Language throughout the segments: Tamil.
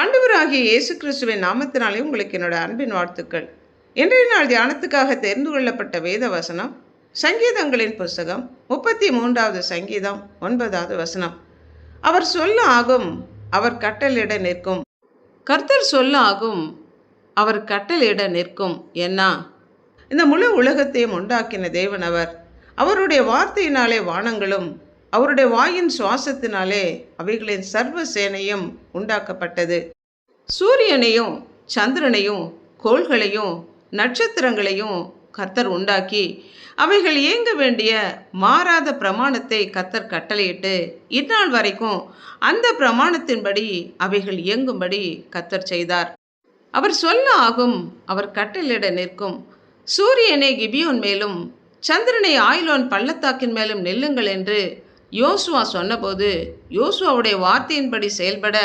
ஆண்டவராகிய இயேசு கிறிஸ்துவின் நாமத்தினாலே உங்களுக்கு என்னோட அன்பின் வாழ்த்துக்கள். இன்றைய நாள் தியானத்துக்காக தெரிந்து கொள்ளப்பட்ட வேத வசனம் சங்கீதங்களின் புஸ்தகம் முப்பத்தி மூன்றாவது சங்கீதம் ஒன்பதாவது வசனம். அவர் சொல்ல ஆகும் அவர் கட்டளிட நிற்கும். கர்த்தர் சொல்ல ஆகும் அவர் கட்டளிட நிற்கும் என்ன? இந்த முழு உலகத்தையும் உண்டாக்கின தேவன் அவர். அவருடைய வார்த்தையினாலே வானங்களும் அவருடைய வாயின் சுவாசத்தினாலே அவைகளின் சர்வ சேனையும் உண்டாக்கப்பட்டது. சூரியனையும் சந்திரனையும் கோள்களையும் நட்சத்திரங்களையும் கத்தர் உண்டாக்கி அவைகள் இயங்க வேண்டிய மாறாத பிரமாணத்தை கத்தர் கட்டளையிட்டு இந்நாள் வரைக்கும் அந்த பிரமாணத்தின்படி அவைகள் இயங்கும்படி கத்தர் செய்தார். அவர் சொல்ல ஆகும் அவர் கட்டளிட நிற்கும். சூரியனை கிபியோன் மேலும் சந்திரனை ஆயிலோன் பள்ளத்தாக்கின் மேலும் நெல்லுங்கள் என்று யோசுவா சொன்னபோது யோசுவாவுடைய வார்த்தையின்படி செயல்பட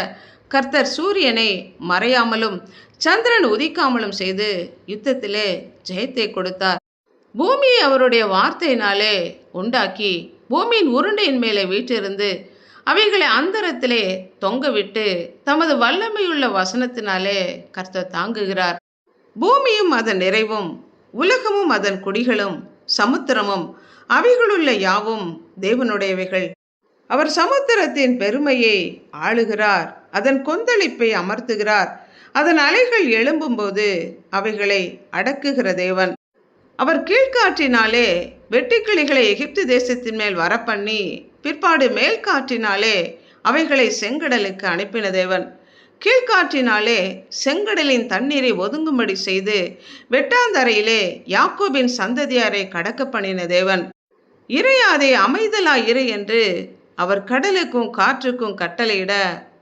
கர்த்தர் சூரியனை மறையாமலும் சந்திரன் உதிக்காமலும் செய்து யுத்தத்திலே ஜெயத்தை கொடுத்தார். பூமியை அவருடைய வார்த்தையினாலே உண்டாக்கி பூமியின் உருண்டையின் மேலே வீட்டிருந்து அவைகளை அந்தரத்திலே தொங்கவிட்டு தமது வல்லமையுள்ள வசனத்தினாலே கர்த்தர் தாங்குகிறார். பூமியும் அதன் நிறைவும் உலகமும் அதன் குடிகளும் சமுத்திரமும் அவைகளுள்ள யாவும் தேவனுடையவைகள். அவர் சமுத்திரத்தின் பெருமையை ஆளுகிறார் அதன் கொந்தளிப்பை அமர்த்துகிறார். அதன் அலைகள் எழும்பும்போது அவைகளை அடக்குகிற தேவன். அவர் கீழ்காற்றினாலே வெட்டுக்கிளிகளை எகிப்து தேசத்தின் மேல் வரப்பண்ணி பிற்பாடு மேல் காற்றினாலே அவைகளை செங்கடலுக்கு அனுப்பின தேவன். கீழ்காற்றினாலே செங்கடலின் தண்ணீரை ஒதுங்கும்படி செய்து வெட்டாந்தரையிலே யாக்கோபின் சந்ததியாரை கடக்க பண்ணின தேவன். இறையாதே அமைதலா இறை என்று அவர் கடலுக்கும் காற்றுக்கும் கட்டளையிட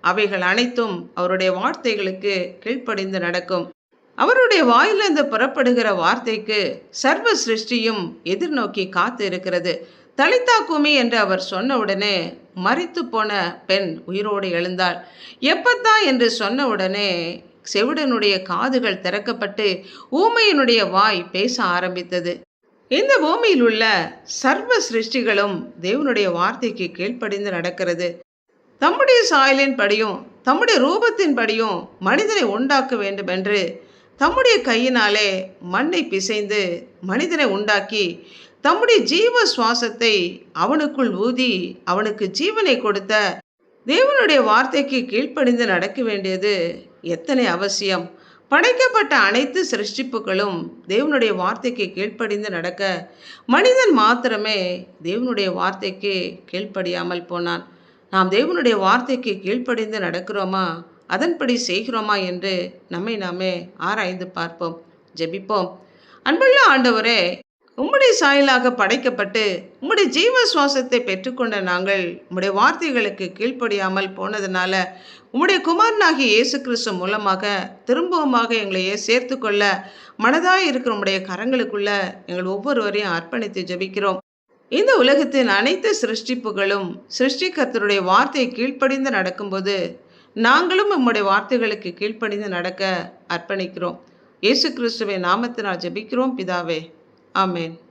அவைகள் அனைத்தும் அவருடைய வார்த்தைகளுக்கு கீழ்ப்படிந்து நடக்கும். அவருடைய வாயிலிருந்து புறப்படுகிற வார்த்தைக்கு சர்வ சிருஷ்டியும் எதிர்நோக்கி காத்து இருக்கிறது. தலித்தாக்குமி என்று அவர் சொன்ன உடனே மறித்து போன பெண் உயிரோடு எழுந்தாள். எப்பத்தா என்று சொன்ன உடனே செவிடனுடைய காதுகள் திறக்கப்பட்டு ஊமையினுடைய வாய் பேச ஆரம்பித்தது. இந்த பூமியில் உள்ள சர்வ சிருஷ்டிகளும் தேவனுடைய வார்த்தைக்கு கீழ்ப்படிந்து நடக்கிறது. தம்முடைய சாயலின் படியும் தம்முடைய ரூபத்தின் படியும் மனிதனை உண்டாக்க வேண்டும் என்று தம்முடைய கையினாலே மண்ணை பிசைந்து மனிதனை உண்டாக்கி தம்முடைய ஜீவ சுவாசத்தை அவனுக்குள் ஊதி அவனுக்கு ஜீவனை கொடுத்த தேவனுடைய வார்த்தைக்கு கீழ்ப்படிந்து நடக்க வேண்டியது எத்தனை அவசியம்? படைக்கப்பட்ட அனைத்து சிருஷ்டிப்புகளும் தேவனுடைய வார்த்தைக்கு கீழ்ப்படிந்து நடக்க மனிதன் மாத்திரமே தேவனுடைய வார்த்தைக்கு கீழ்ப்படியாமல் போனான். நாம் தேவனுடைய வார்த்தைக்கு கீழ்ப்படிந்து நடக்கிறோமா? அதன்படி செய்கிறோமா என்று நம்மை நாமே ஆராய்ந்து பார்ப்போம். ஜெபிப்போம். அன்புள்ள ஆண்டவரே உம்முடைய சாயலாக படைக்கப்பட்டு உம்முடைய ஜீவ சுவாசத்தை பெற்றுக்கொண்ட நாங்கள் உம்முடைய வார்த்தைகளுக்கு கீழ்ப்படியாமல் போனதுனால உம்முடைய குமாரனாகிய இயேசு கிறிஸ்து மூலமாக திரும்பவுமாக எங்களையே சேர்த்து கொள்ள மனதாக இருக்கிற உம்முடைய கரங்களுக்குள்ள எங்கள் ஒவ்வொருவரையும் அர்ப்பணித்து ஜெபிக்கிறோம். இந்த உலகத்தின் அனைத்து சிருஷ்டிப்புகளும் சிருஷ்டிகர்த்தருடைய வார்த்தையை கீழ்ப்படிந்து நடக்கும்போது நாங்களும் உம்முடைய வார்த்தைகளுக்கு கீழ்ப்படிந்து நடக்க அர்ப்பணிக்கிறோம். இயேசு கிறிஸ்துவை நாமத்தினால் ஜெபிக்கிறோம். பிதாவே Amén.